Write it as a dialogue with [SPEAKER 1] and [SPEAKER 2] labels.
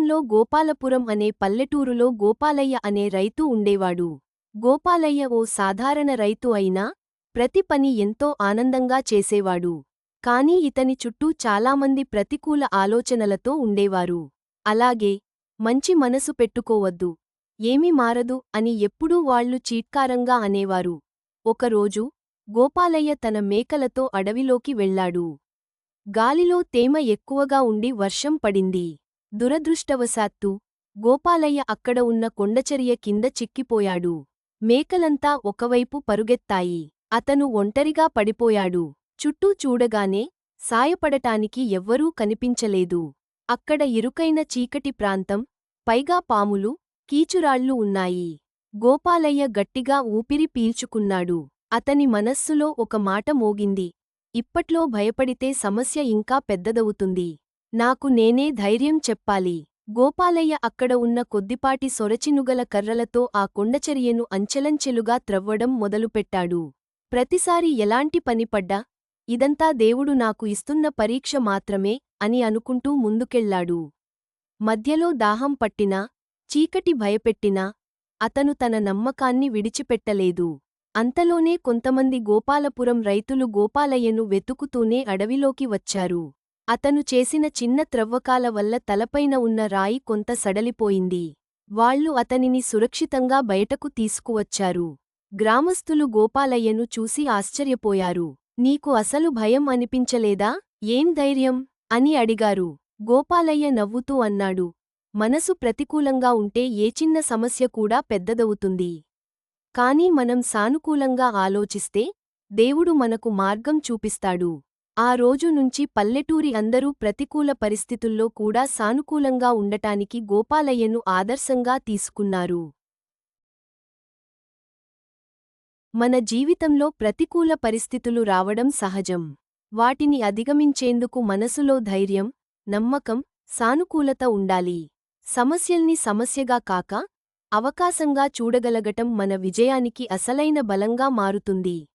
[SPEAKER 1] లో గోపాలపురం అనే పల్లెటూరులో గోపాలయ్య అనే రైతు ఉండేవాడు. గోపాలయ్య ఓ సాధారణ రైతు అయినా ప్రతి పని ఎంతో ఆనందంగా చేసేవాడు. కాని ఇతని చుట్టూ చాలామంది ప్రతికూల ఆలోచనలతో ఉండేవారు. అలాగే మంచి మనసు పెట్టుకోవద్దు ఏమీ మారదు అని ఎప్పుడూ వాళ్ళు చీట్కారంగా అనేవారు. ఒకరోజు గోపాలయ్య తన మేకలతో అడవిలోకి వెళ్ళాడు గాలిలో తేమ ఎక్కువగా ఉండి వర్షం పడింది. దురదృష్టవశాత్తు గోపాలయ్య అక్కడ ఉన్న కొండచర్య కింద చిక్కిపోయాడు. మేకలంతా ఒకవైపు పరుగెత్తాయి. అతను ఒంటరిగా పడిపోయాడు. చుట్టూ చూడగానే సాయపడటానికి ఎవ్వరూ కనిపించలేదు. అక్కడ ఇరుకైన చీకటి ప్రాంతం పైగా పాములు కీచురాళ్ళు ఉన్నాయి. గోపాలయ్య గట్టిగా ఊపిరి పీల్చుకున్నాడు. అతని మనస్సులో ఒక మాట మోగింది. ఇప్పట్లో భయపడితే సమస్య ఇంకా పెద్దదవుతుంది. నాకు నేనే ధైర్యం చెప్పాలి. గోపాలయ్య అక్కడ ఉన్న కొద్దిపాటి సొరచినుగల కర్రలతో ఆ కొండచర్యను అంచెలంచెలుగా త్రవ్వడం మొదలుపెట్టాడు. ప్రతిసారి ఎలాంటి పనిపడ్డా ఇదంతా దేవుడు నాకు ఇస్తున్న పరీక్ష మాత్రమే అని అనుకుంటూ ముందుకెళ్ళాడు మధ్యలో దాహం పట్టినా చీకటి భయపెట్టినా అతను తన నమ్మకాన్ని విడిచిపెట్టలేదు. అంతలోనే కొంతమంది గోపాలపురం రైతులు గోపాలయ్యను వెతుకుతూనే అడవిలోకి వచ్చారు. అతను చేసిన చిన్న త్రవ్వకాల వల్ల తలపైన ఉన్న రాయి కొంత సడలిపోయింది. వాళ్ళు అతనిని సురక్షితంగా బయటకు తీసుకువచ్చారు. గ్రామస్థులు గోపాలయ్యను చూసి ఆశ్చర్యపోయారు. నీకు అసలు భయం అనిపించలేదా? ఏం ధైర్యం అని అడిగారు. గోపాలయ్య నవ్వుతూ అన్నాడు. మనసు ప్రతికూలంగా ఉంటే ఏ చిన్న సమస్య కూడా పెద్దదవుతుంది. కాని మనం సానుకూలంగా ఆలోచిస్తే దేవుడు మనకు మార్గం చూపిస్తాడు. ఆ రోజు నుంచి పల్లెటూరి అందరూ ప్రతికూల పరిస్థితుల్లో కూడా సానుకూలంగా ఉండటానికి గోపాలయ్యను ఆదర్శంగా తీసుకున్నారు. మన జీవితంలో ప్రతికూల పరిస్థితులు రావడం సహజం. వాటిని అధిగమించేందుకు మనసులో ధైర్యం నమ్మకం సానుకూలత ఉండాలి. సమస్యల్ని సమస్యగా కాక అవకాశంగా చూడగలగటం మన విజయానికి అసలైన బలంగా మారుతుంది.